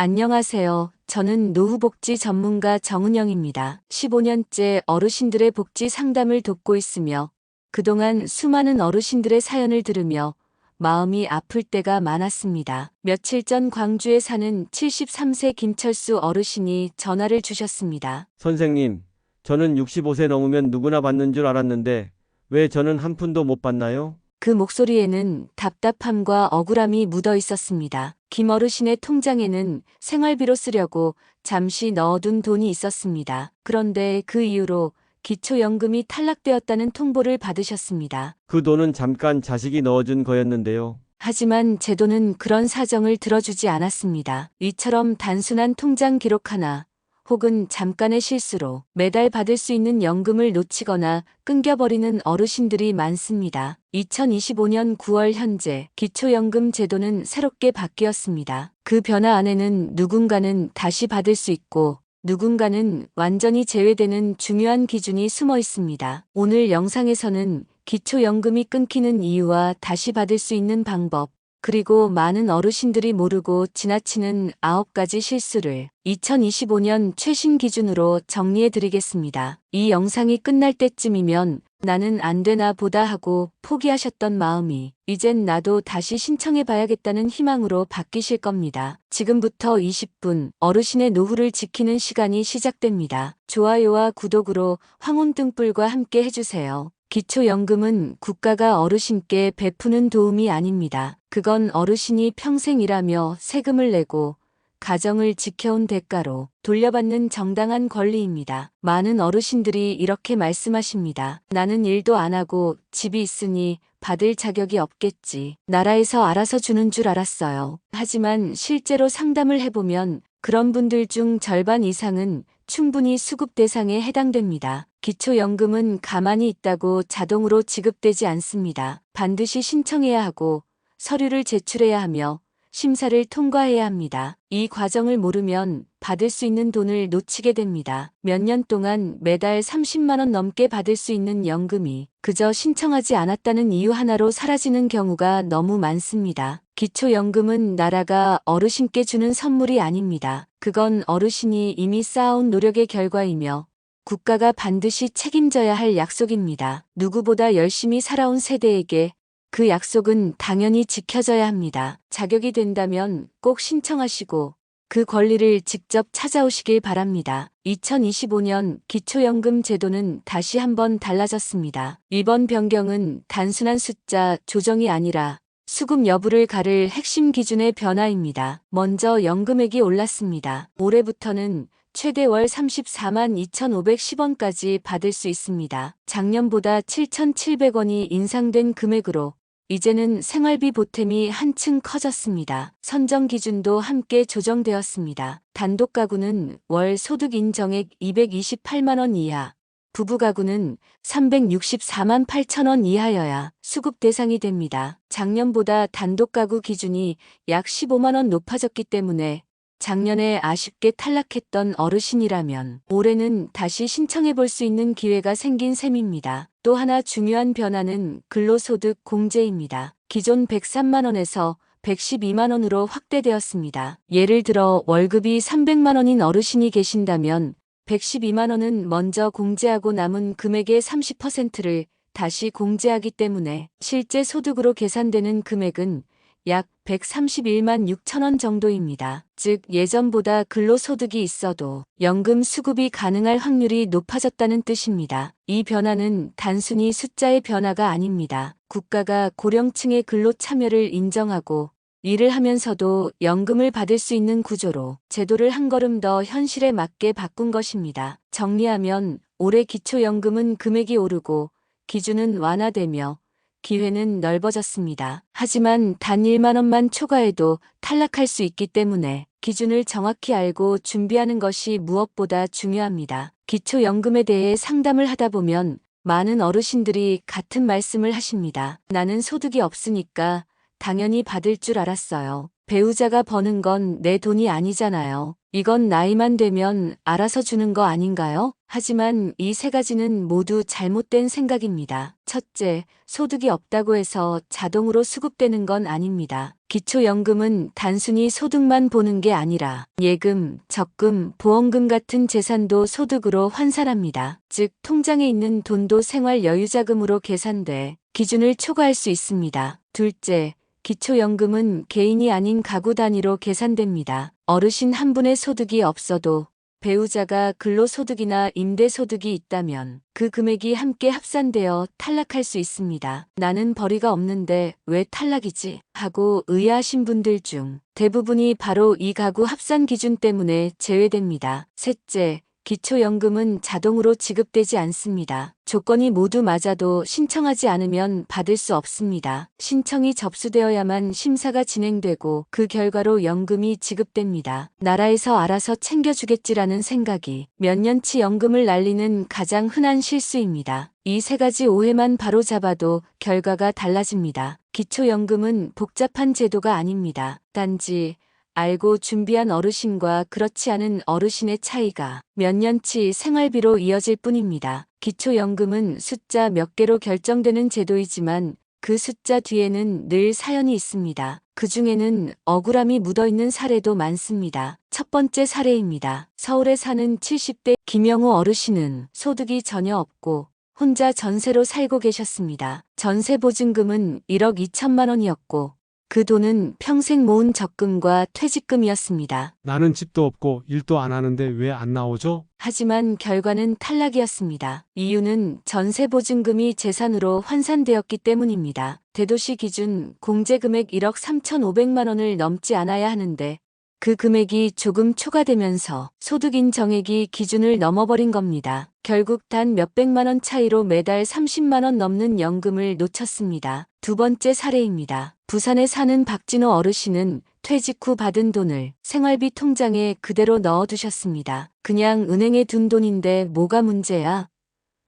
안녕하세요. 저는 노후복지 전문가 정은영입니다. 15년째 어르신들의 복지 상담을 돕고 있으며 그동안 수많은 어르신들의 사연을 들으며 마음이 아플 때가 많았습니다. 며칠 전 광주에 사는 73세 김철수 어르신이 전화를 주셨습니다. 선생님, 저는 65세 넘으면 누구나 받는 줄 알았는데 왜 저는 한 푼도 못 받나요? 그 목소리에는 답답함과 억울함이 묻어 있었습니다. 김 어르신의 통장에는 생활비로 쓰려고 잠시 넣어둔 돈이 있었습니다. 그런데 그 이후로 기초연금이 탈락되었다는 통보를 받으셨습니다. 그 돈은 잠깐 자식이 넣어준 거였는데요. 하지만 제도는 그런 사정을 들어주지 않았습니다. 이처럼 단순한 통장 기록 하나 혹은 잠깐의 실수로 매달 받을 수 있는 연금을 놓치거나 끊겨버리는 어르신들이 많습니다. 2025년 9월 현재 기초연금 제도는 새롭게 바뀌었습니다. 그 변화 안에는 누군가는 다시 받을 수 있고 누군가는 완전히 제외되는 중요한 기준이 숨어 있습니다. 오늘 영상에서는 기초연금이 끊기는 이유와 다시 받을 수 있는 방법, 그리고 많은 어르신들이 모르고 지나치는 9가지 실수를 2025년 최신 기준으로 정리해 드리겠습니다. 이 영상이 끝날 때쯤이면 나는 안 되나 보다 하고 포기하셨던 마음이 이젠 나도 다시 신청해 봐야겠다는 희망으로 바뀌실 겁니다. 지금부터 20분 어르신의 노후를 지키는 시간이 시작됩니다. 좋아요와 구독으로 황혼 등불과 함께 해주세요. 기초연금은 국가가 어르신께 베푸는 도움이 아닙니다. 그건 어르신이 평생 일하며 세금을 내고 가정을 지켜온 대가로 돌려받는 정당한 권리입니다. 많은 어르신들이 이렇게 말씀하십니다. 나는 일도 안 하고 집이 있으니 받을 자격이 없겠지. 나라에서 알아서 주는 줄 알았어요. 하지만 실제로 상담을 해보면 그런 분들 중 절반 이상은 충분히 수급 대상에 해당됩니다. 기초연금은 가만히 있다고 자동으로 지급되지 않습니다. 반드시 신청해야 하고 서류를 제출해야 하며 심사를 통과해야 합니다. 이 과정을 모르면 받을 수 있는 돈을 놓치게 됩니다. 몇 년 동안 매달 30만원 넘게 받을 수 있는 연금이 그저 신청하지 않았다는 이유 하나로 사라지는 경우가 너무 많습니다. 기초연금은 나라가 어르신께 주는 선물이 아닙니다. 그건 어르신이 이미 쌓아온 노력의 결과이며 국가가 반드시 책임져야 할 약속입니다. 누구보다 열심히 살아온 세대에게 그 약속은 당연히 지켜져야 합니다. 자격이 된다면 꼭 신청하시고 그 권리를 직접 찾아오시길 바랍니다. 2025년 기초연금 제도는 다시 한번 달라졌습니다. 이번 변경은 단순한 숫자 조정이 아니라 수급 여부를 가를 핵심 기준의 변화입니다. 먼저 연금액이 올랐습니다. 올해부터는 최대 월 34만 2,510원까지 받을 수 있습니다. 작년보다 7,700원이 인상된 금액으로 이제는 생활비 보탬이 한층 커졌습니다. 선정 기준도 함께 조정되었습니다. 단독 가구는 월 소득 인정액 228만원 이하, 부부 가구는 364만 8천 원 이하여야 수급 대상이 됩니다. 작년보다 단독 가구 기준이 약 15만 원 높아졌기 때문에 작년에 아쉽게 탈락했던 어르신이라면 올해는 다시 신청해 볼 수 있는 기회가 생긴 셈입니다. 또 하나 중요한 변화는 근로소득 공제입니다. 기존 103만원에서 112만원으로 확대되었습니다. 예를 들어 월급이 300만원인 어르신이 계신다면 112만원은 먼저 공제하고 남은 금액의 30%를 다시 공제하기 때문에 실제 소득으로 계산되는 금액은 약 131만 6천원 정도입니다. 즉 예전보다 근로소득이 있어도 연금 수급이 가능할 확률이 높아졌다는 뜻입니다. 이 변화는 단순히 숫자의 변화가 아닙니다. 국가가 고령층의 근로 참여를 인정하고 일을 하면서도 연금을 받을 수 있는 구조로 제도를 한 걸음 더 현실에 맞게 바꾼 것입니다. 정리하면 올해 기초연금은 금액이 오르고 기준은 완화되며 기회는 넓어졌습니다. 하지만 단 1만 원만 초과해도 탈락할 수 있기 때문에 기준을 정확히 알고 준비하는 것이 무엇보다 중요합니다. 기초연금에 대해 상담을 하다 보면 많은 어르신들이 같은 말씀을 하십니다. 나는 소득이 없으니까 당연히 받을 줄 알았어요. 배우자가 버는 건 내 돈이 아니잖아요. 이건 나이만 되면 알아서 주는 거 아닌가요? 하지만 이 세 가지는 모두 잘못된 생각입니다. 첫째, 소득이 없다고 해서 자동으로 수급되는 건 아닙니다. 기초연금은 단순히 소득만 보는 게 아니라 예금, 적금, 보험금 같은 재산도 소득으로 환산합니다. 즉, 통장에 있는 돈도 생활 여유자금으로 계산돼 기준을 초과할 수 있습니다. 둘째, 기초연금은 개인이 아닌 가구 단위로 계산됩니다. 어르신 한 분의 소득이 없어도 배우자가 근로소득이나 임대소득이 있다면 그 금액이 함께 합산되어 탈락할 수 있습니다. 나는 벌이가 없는데 왜 탈락이지? 하고 의아하신 분들 중 대부분이 바로 이 가구 합산 기준 때문에 제외됩니다. 셋째, 기초연금은 자동으로 지급되지 않습니다. 조건이 모두 맞아도 신청하지 않으면 받을 수 없습니다. 신청이 접수되어야만 심사가 진행되고 그 결과로 연금이 지급됩니다. 나라에서 알아서 챙겨주겠지라는 생각이 몇 년치 연금을 날리는 가장 흔한 실수입니다. 이 세 가지 오해만 바로 잡아도 결과가 달라집니다. 기초연금은 복잡한 제도가 아닙니다. 단지 알고 준비한 어르신과 그렇지 않은 어르신의 차이가 몇 년치 생활비로 이어질 뿐입니다. 기초연금은 숫자 몇 개로 결정되는 제도이지만 그 숫자 뒤에는 늘 사연이 있습니다. 그 중에는 억울함이 묻어있는 사례도 많습니다. 첫 번째 사례입니다. 서울에 사는 70대 김영호 어르신은 소득이 전혀 없고 혼자 전세로 살고 계셨습니다. 전세 보증금은 1억 2천만 원이었고 그 돈은 평생 모은 적금과 퇴직금이었습니다. 나는 집도 없고 일도 안 하는데 왜 안 나오죠? 하지만 결과는 탈락이었습니다. 이유는 전세 보증금이 재산으로 환산되었기 때문입니다. 대도시 기준 공제금액 1억 3,500만 원을 넘지 않아야 하는데 그 금액이 조금 초과되면서 소득인 정액이 기준을 넘어버린 겁니다. 결국 단 몇백만 원 차이로 매달 30만 원 넘는 연금을 놓쳤습니다. 두 번째 사례입니다. 부산에 사는 박진호 어르신은 퇴직 후 받은 돈을 생활비 통장에 그대로 넣어두셨습니다. 그냥 은행에 둔 돈인데 뭐가 문제야?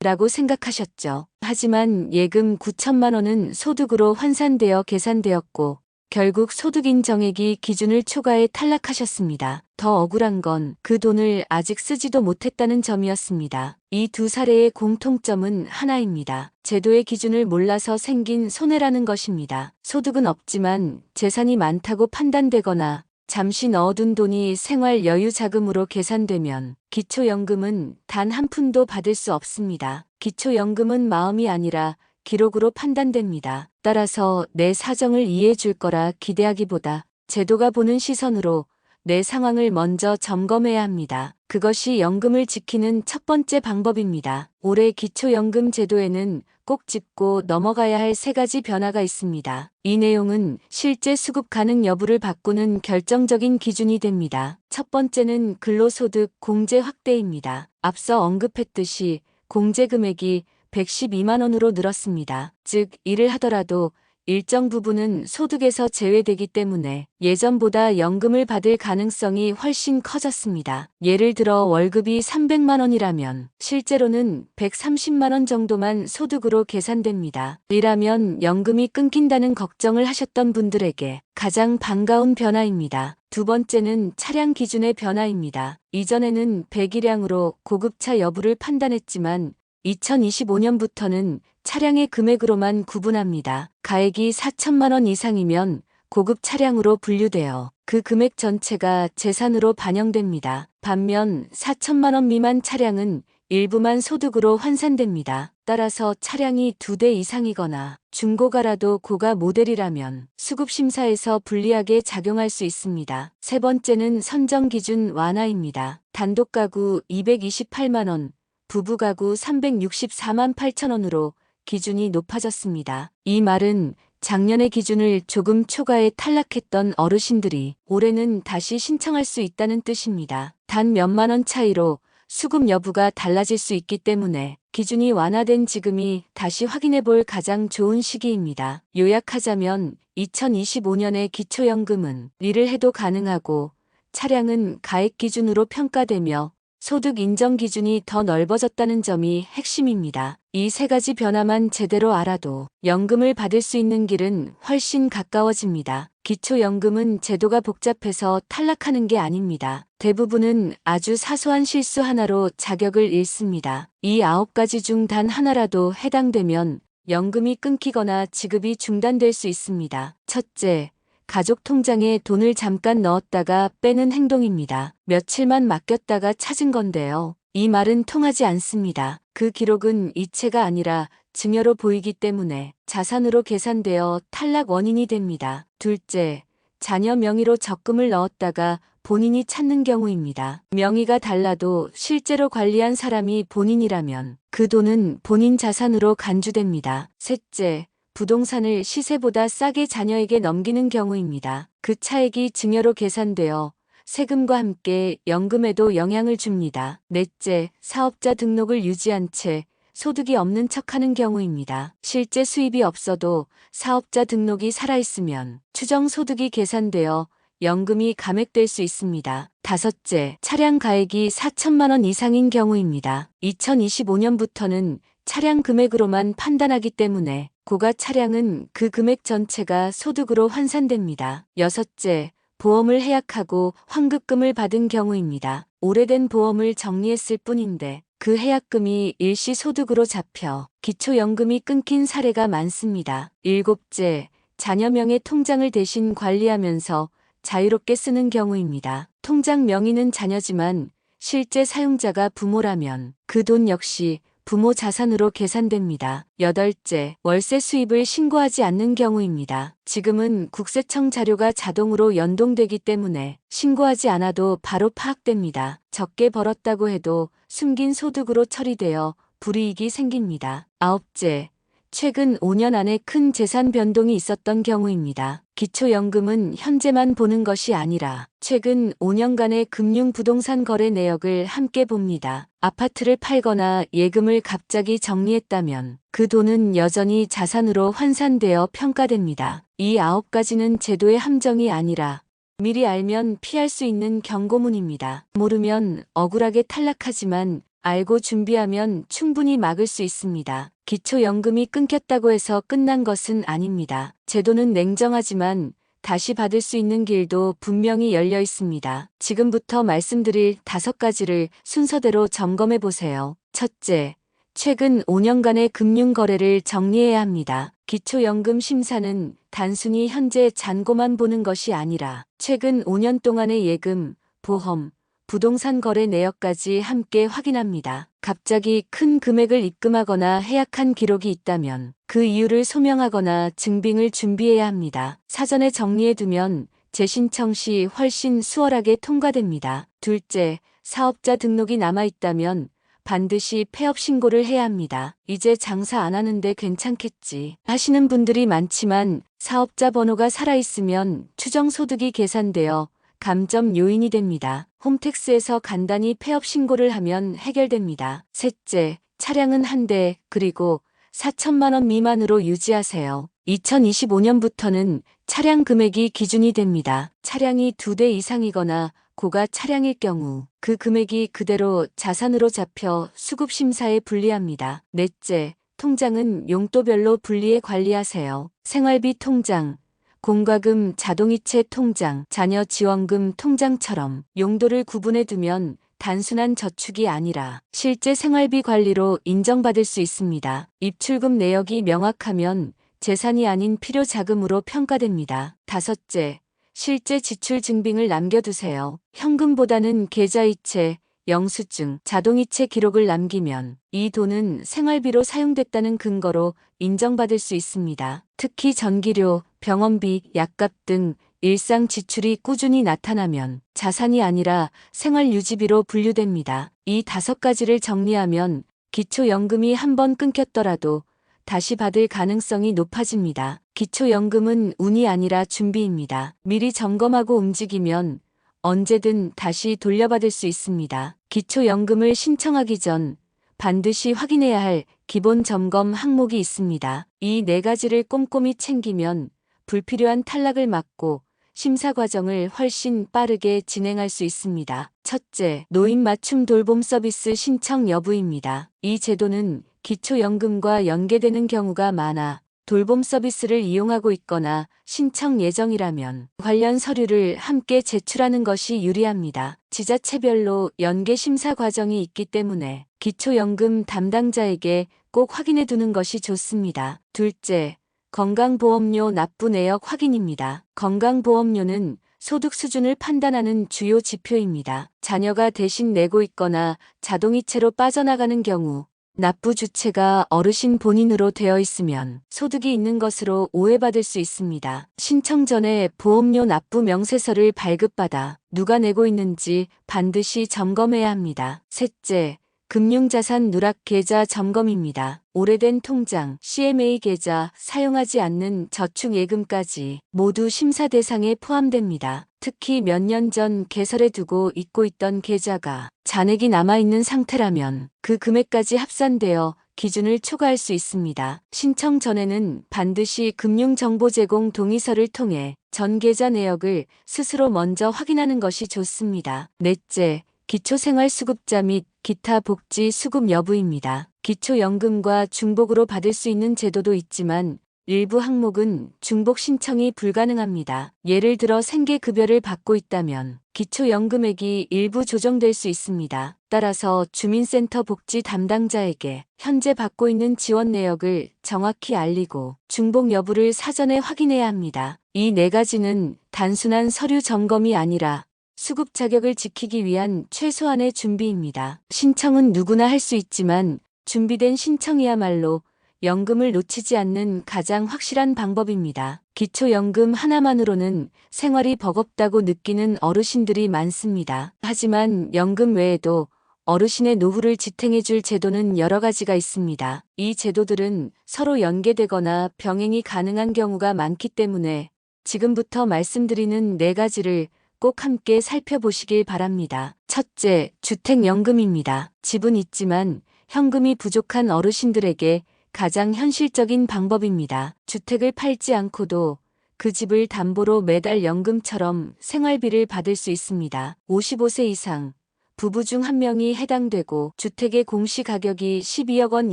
라고 생각하셨죠. 하지만 예금 9천만 원은 소득으로 환산되어 계산되었고 결국 소득 인 정액이 기준을 초과해 탈락하셨습니다. 더 억울한 건 그 돈을 아직 쓰지도 못했다는 점이었습니다. 이 두 사례의 공통점은 하나입니다. 제도의 기준을 몰라서 생긴 손해라는 것입니다. 소득은 없지만 재산이 많다고 판단되거나 잠시 넣어둔 돈이 생활 여유 자금으로 계산되면 기초연금은 단 한 푼도 받을 수 없습니다. 기초연금은 마음이 아니라 기록으로 판단됩니다. 따라서 내 사정을 이해해 줄 거라 기대하기보다 제도가 보는 시선으로 내 상황을 먼저 점검해야 합니다. 그것이 연금을 지키는 첫 번째 방법입니다. 올해 기초연금 제도에는 꼭 짚고 넘어가야 할 세 가지 변화가 있습니다. 이 내용은 실제 수급 가능 여부를 바꾸는 결정적인 기준이 됩니다. 첫 번째는 근로소득 공제 확대입니다. 앞서 언급했듯이 공제 금액이 112만 원으로 늘었습니다. 즉, 일을 하더라도 일정 부분은 소득에서 제외되기 때문에 예전보다 연금을 받을 가능성이 훨씬 커졌습니다. 예를 들어 월급이 300만 원이라면 실제로는 130만 원 정도만 소득으로 계산됩니다. 이라면 연금이 끊긴다는 걱정을 하셨던 분들에게 가장 반가운 변화입니다. 두 번째는 차량 기준의 변화입니다. 이전에는 배기량으로 고급차 여부를 판단했지만 2025년부터는 차량의 금액으로만 구분합니다. 가액이 4천만 원 이상이면 고급 차량으로 분류되어 그 금액 전체가 재산으로 반영됩니다. 반면 4천만 원 미만 차량은 일부만 소득으로 환산됩니다. 따라서 차량이 두 대 이상이거나 중고가라도 고가 모델이라면 수급심사에서 불리하게 작용할 수 있습니다. 세 번째는 선정 기준 완화입니다. 단독 가구 228만 원, 부부 가구 364만 8천 원으로 기준이 높아졌습니다. 이 말은 작년의 기준을 조금 초과해 탈락했던 어르신들이 올해는 다시 신청할 수 있다는 뜻입니다. 단 몇만 원 차이로 수급 여부가 달라질 수 있기 때문에 기준이 완화된 지금이 다시 확인해 볼 가장 좋은 시기입니다. 요약하자면 2025년의 기초연금은 일을 해도 가능하고 차량은 가액 기준으로 평가되며 소득 인정 기준이 더 넓어졌다는 점이 핵심입니다. 이 세 가지 변화만 제대로 알아도 연금을 받을 수 있는 길은 훨씬 가까워집니다. 기초연금은 제도가 복잡해서 탈락하는 게 아닙니다. 대부분은 아주 사소한 실수 하나로 자격을 잃습니다. 이 아홉 가지 중 단 하나라도 해당되면 연금이 끊기거나 지급이 중단될 수 있습니다. 첫째, 가족 통장에 돈을 잠깐 넣었다가 빼는 행동입니다. 며칠만 맡겼다가 찾은 건데요. 이 말은 통하지 않습니다. 그 기록은 이체가 아니라 증여로 보이기 때문에 자산으로 계산되어 탈락 원인이 됩니다. 둘째, 자녀 명의로 적금을 넣었다가 본인이 찾는 경우입니다. 명의가 달라도 실제로 관리한 사람이 본인이라면 그 돈은 본인 자산으로 간주됩니다. 셋째, 부동산을 시세보다 싸게 자녀에게 넘기는 경우입니다. 그 차액이 증여로 계산되어 세금과 함께 연금에도 영향을 줍니다. 넷째, 사업자 등록을 유지한 채 소득이 없는 척하는 경우입니다. 실제 수입이 없어도 사업자 등록이 살아있으면 추정 소득이 계산되어 연금이 감액될 수 있습니다. 다섯째, 차량 가액이 4천만 원 이상인 경우입니다. 2025년부터는 차량 금액으로만 판단하기 때문에 고가 차량은 그 금액 전체가 소득으로 환산됩니다. 여섯째, 보험을 해약하고 환급금을 받은 경우입니다. 오래된 보험을 정리했을 뿐인데 그 해약금이 일시 소득으로 잡혀 기초연금이 끊긴 사례가 많습니다. 일곱째, 자녀 명의 통장을 대신 관리하면서 자유롭게 쓰는 경우입니다. 통장 명의는 자녀지만 실제 사용자가 부모라면 그 돈 역시 부모 자산으로 계산됩니다. 여덟째, 월세 수입을 신고하지 않는 경우입니다. 지금은 국세청 자료가 자동으로 연동되기 때문에 신고하지 않아도 바로 파악됩니다. 적게 벌었다고 해도 숨긴 소득으로 처리되어 불이익이 생깁니다. 아홉째, 최근 5년 안에 큰 재산 변동이 있었던 경우입니다. 기초연금은 현재만 보는 것이 아니라 최근 5년간의 금융 부동산 거래 내역을 함께 봅니다. 아파트를 팔거나 예금을 갑자기 정리했다면 그 돈은 여전히 자산으로 환산되어 평가됩니다. 이 아홉 가지는 제도의 함정이 아니라 미리 알면 피할 수 있는 경고문입니다. 모르면 억울하게 탈락하지만 알고 준비하면 충분히 막을 수 있습니다. 기초연금이 끊겼다고 해서 끝난 것은 아닙니다. 제도는 냉정하지만 다시 받을 수 있는 길도 분명히 열려 있습니다. 지금부터 말씀드릴 다섯 가지를 순서대로 점검해 보세요. 첫째, 최근 5년간의 금융 거래를 정리해야 합니다. 기초연금 심사는 단순히 현재 잔고만 보는 것이 아니라 최근 5년 동안의 예금, 보험, 부동산 거래 내역까지 함께 확인합니다. 갑자기 큰 금액을 입금하거나 해약한 기록이 있다면 그 이유를 소명하거나 증빙을 준비해야 합니다. 사전에 정리해두면 재신청 시 훨씬 수월하게 통과됩니다. 둘째, 사업자 등록이 남아있다면 반드시 폐업 신고를 해야 합니다. 이제 장사 안 하는데 괜찮겠지 하시는 분들이 많지만 사업자 번호가 살아있으면 추정 소득이 계산되어 감점 요인이 됩니다. 홈택스에서 간단히 폐업 신고를 하면 해결됩니다. 셋째, 차량은 한 대, 그리고 4천만 원 미만으로 유지하세요. 2025년부터는 차량 금액이 기준이 됩니다. 차량이 두 대 이상이거나 고가 차량일 경우 그 금액이 그대로 자산으로 잡혀 수급 심사에 분리합니다. 넷째, 통장은 용도별로 분리해 관리하세요. 생활비 통장, 공과금 자동이체 통장, 자녀 지원금 통장처럼 용도를 구분해 두면 단순한 저축이 아니라 실제 생활비 관리로 인정받을 수 있습니다. 입출금 내역이 명확하면 재산이 아닌 필요 자금으로 평가됩니다. 다섯째, 실제 지출 증빙을 남겨두세요. 현금보다는 계좌이체, 영수증, 자동이체 기록을 남기면 이 돈은 생활비로 사용됐다는 근거로 인정받을 수 있습니다. 특히 전기료, 병원비, 약값 등 일상 지출이 꾸준히 나타나면 자산이 아니라 생활 유지비로 분류됩니다. 이 다섯 가지를 정리하면 기초연금이 한번 끊겼더라도 다시 받을 가능성이 높아집니다. 기초연금은 운이 아니라 준비입니다. 미리 점검하고 움직이면 언제든 다시 돌려받을 수 있습니다. 기초연금을 신청하기 전 반드시 확인해야 할 기본 점검 항목이 있습니다. 이 네 가지를 꼼꼼히 챙기면 불필요한 탈락을 막고 심사 과정을 훨씬 빠르게 진행할 수 있습니다. 첫째, 노인 맞춤 돌봄 서비스 신청 여부입니다. 이 제도는 기초연금과 연계되는 경우가 많아 돌봄 서비스를 이용하고 있거나 신청 예정이라면 관련 서류를 함께 제출하는 것이 유리합니다. 지자체별로 연계 심사 과정이 있기 때문에 기초연금 담당자에게 꼭 확인해 두는 것이 좋습니다. 둘째, 건강보험료 납부 내역 확인입니다. 건강보험료는 소득 수준을 판단하는 주요 지표입니다. 자녀가 대신 내고 있거나 자동이체로 빠져나가는 경우 납부 주체가 어르신 본인으로 되어 있으면 소득이 있는 것으로 오해받을 수 있습니다. 신청 전에 보험료 납부 명세서를 발급받아 누가 내고 있는지 반드시 점검해야 합니다. 셋째, 금융자산 누락 계좌 점검입니다. 오래된 통장, CMA 계좌, 사용하지 않는 저축예금까지 모두 심사 대상에 포함됩니다. 특히 몇 년 전 개설해 두고 잊고 있던 계좌가 잔액이 남아있는 상태라면 그 금액까지 합산되어 기준을 초과할 수 있습니다. 신청 전에는 반드시 금융정보 제공 동의서를 통해 전 계좌 내역을 스스로 먼저 확인하는 것이 좋습니다. 넷째, 기초생활수급자 및 기타 복지 수급 여부입니다. 기초연금과 중복으로 받을 수 있는 제도도 있지만 일부 항목은 중복 신청이 불가능합니다. 예를 들어 생계급여를 받고 있다면 기초연금액이 일부 조정될 수 있습니다. 따라서 주민센터 복지 담당자에게 현재 받고 있는 지원 내역을 정확히 알리고 중복 여부를 사전에 확인해야 합니다. 이 네 가지는 단순한 서류 점검이 아니라 수급 자격을 지키기 위한 최소한의 준비입니다. 신청은 누구나 할 수 있지만 준비된 신청이야말로 연금을 놓치지 않는 가장 확실한 방법입니다. 기초연금 하나만으로는 생활이 버겁다고 느끼는 어르신들이 많습니다. 하지만 연금 외에도 어르신의 노후를 지탱해줄 제도는 여러 가지가 있습니다. 이 제도들은 서로 연계되거나 병행이 가능한 경우가 많기 때문에 지금부터 말씀드리는 네 가지를 꼭 함께 살펴보시길 바랍니다. 첫째, 주택연금입니다. 집은 있지만 현금이 부족한 어르신들에게 가장 현실적인 방법입니다. 주택을 팔지 않고도 그 집을 담보로 매달 연금처럼 생활비를 받을 수 있습니다. 55세 이상, 부부 중 한 명이 해당되고 주택의 공시 가격이 12억 원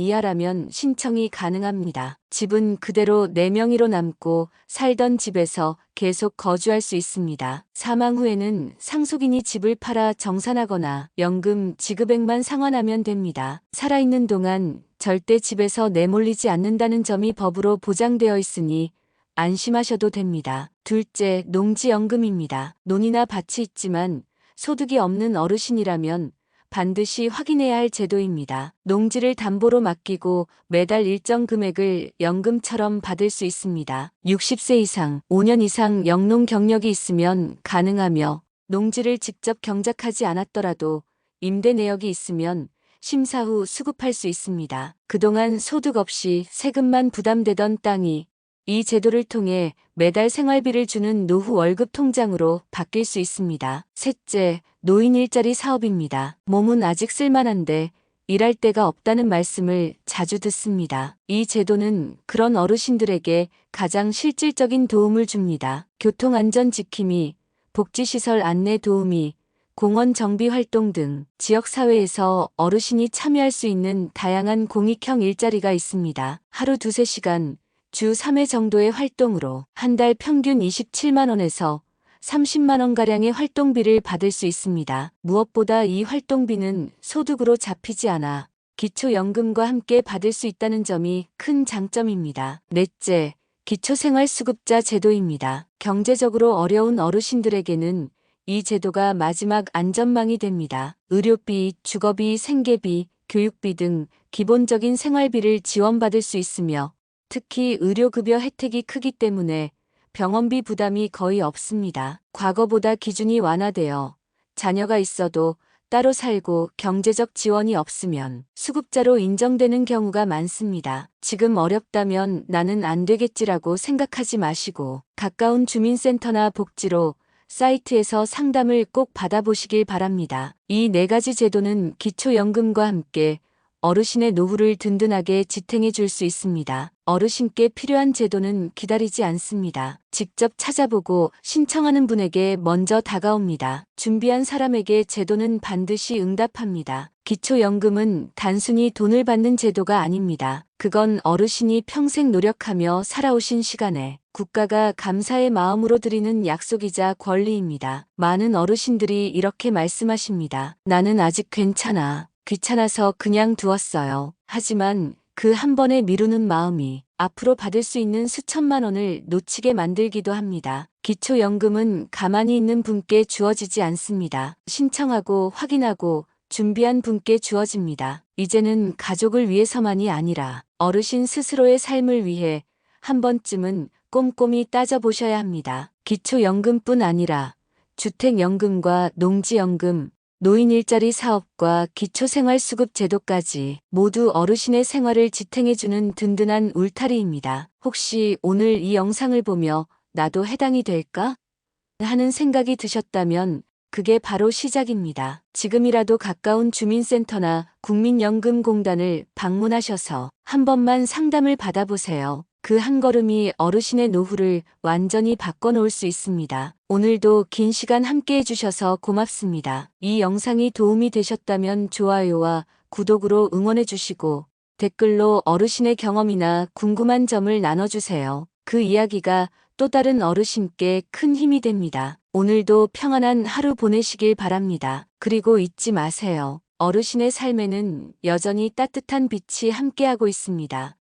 이하라면 신청이 가능합니다. 집은 그대로 내 명의로 남고 살던 집에서 계속 거주할 수 있습니다. 사망 후에는 상속인이 집을 팔아 정산하거나 연금 지급액만 상환하면 됩니다. 살아있는 동안 절대 집에서 내몰리지 않는다는 점이 법으로 보장되어 있으니 안심하셔도 됩니다. 둘째, 농지연금입니다. 논이나 밭이 있지만 소득이 없는 어르신이라면 반드시 확인해야 할 제도입니다. 농지를 담보로 맡기고 매달 일정 금액을 연금처럼 받을 수 있습니다. 60세 이상, 5년 이상 영농 경력이 있으면 가능하며 농지를 직접 경작하지 않았더라도 임대 내역이 있으면 심사 후 수급할 수 있습니다. 그동안 소득 없이 세금만 부담되던 땅이 이 제도를 통해 매달 생활비를 주는 노후 월급 통장으로 바뀔 수 있습니다. 셋째, 노인 일자리 사업입니다. 몸은 아직 쓸만한데 일할 데가 없다는 말씀을 자주 듣습니다. 이 제도는 그런 어르신들에게 가장 실질적인 도움을 줍니다. 교통안전 지킴이, 복지시설 안내 도우미, 공원 정비 활동 등 지역사회에서 어르신이 참여할 수 있는 다양한 공익형 일자리가 있습니다. 하루 두세 시간, 주 3회 정도의 활동으로 한 달 평균 27만원에서 30만원가량의 활동비를 받을 수 있습니다. 무엇보다 이 활동비는 소득으로 잡히지 않아 기초연금과 함께 받을 수 있다는 점이 큰 장점입니다. 넷째, 기초생활수급자 제도입니다. 경제적으로 어려운 어르신들에게는 이 제도가 마지막 안전망이 됩니다. 의료비, 주거비, 생계비, 교육비 등 기본적인 생활비를 지원받을 수 있으며 특히 의료급여 혜택이 크기 때문에 병원비 부담이 거의 없습니다. 과거보다 기준이 완화되어 자녀가 있어도 따로 살고 경제적 지원이 없으면 수급자로 인정되는 경우가 많습니다. 지금 어렵다면 나는 안 되겠지라고 생각하지 마시고 가까운 주민센터나 복지로 사이트에서 상담을 꼭 받아보시길 바랍니다. 이 네 가지 제도는 기초연금과 함께 어르신의 노후를 든든하게 지탱해 줄 수 있습니다. 어르신께 필요한 제도는 기다리지 않습니다. 직접 찾아보고 신청하는 분에게 먼저 다가옵니다. 준비한 사람에게 제도는 반드시 응답합니다. 기초연금은 단순히 돈을 받는 제도가 아닙니다. 그건 어르신이 평생 노력하며 살아오신 시간에 국가가 감사의 마음으로 드리는 약속이자 권리입니다. 많은 어르신들이 이렇게 말씀하십니다. 나는 아직 괜찮아. 귀찮아서 그냥 두었어요. 하지만 그 한 번에 미루는 마음이 앞으로 받을 수 있는 수천만 원을 놓치게 만들기도 합니다. 기초연금은 가만히 있는 분께 주어지지 않습니다. 신청하고 확인하고 준비한 분께 주어집니다. 이제는 가족을 위해서만이 아니라 어르신 스스로의 삶을 위해 한 번쯤은 꼼꼼히 따져보셔야 합니다. 기초연금뿐 아니라 주택연금과 농지연금, 노인 일자리 사업과 기초생활수급 제도까지 모두 어르신의 생활을 지탱해주는 든든한 울타리입니다. 혹시 오늘 이 영상을 보며 나도 해당이 될까? 하는 생각이 드셨다면 그게 바로 시작입니다. 지금이라도 가까운 주민센터나 국민연금공단을 방문하셔서 한 번만 상담을 받아보세요. 그 한 걸음이 어르신의 노후를 완전히 바꿔놓을 수 있습니다. 오늘도 긴 시간 함께 해 주셔서 고맙습니다. 이 영상이 도움이 되셨다면 좋아요와 구독으로 응원해 주시고 댓글로 어르신의 경험이나 궁금한 점을 나눠주세요. 그 이야기가 또 다른 어르신께 큰 힘이 됩니다. 오늘도 평안한 하루 보내시길 바랍니다. 그리고 잊지 마세요. 어르신의 삶에는 여전히 따뜻한 빛이 함께하고 있습니다.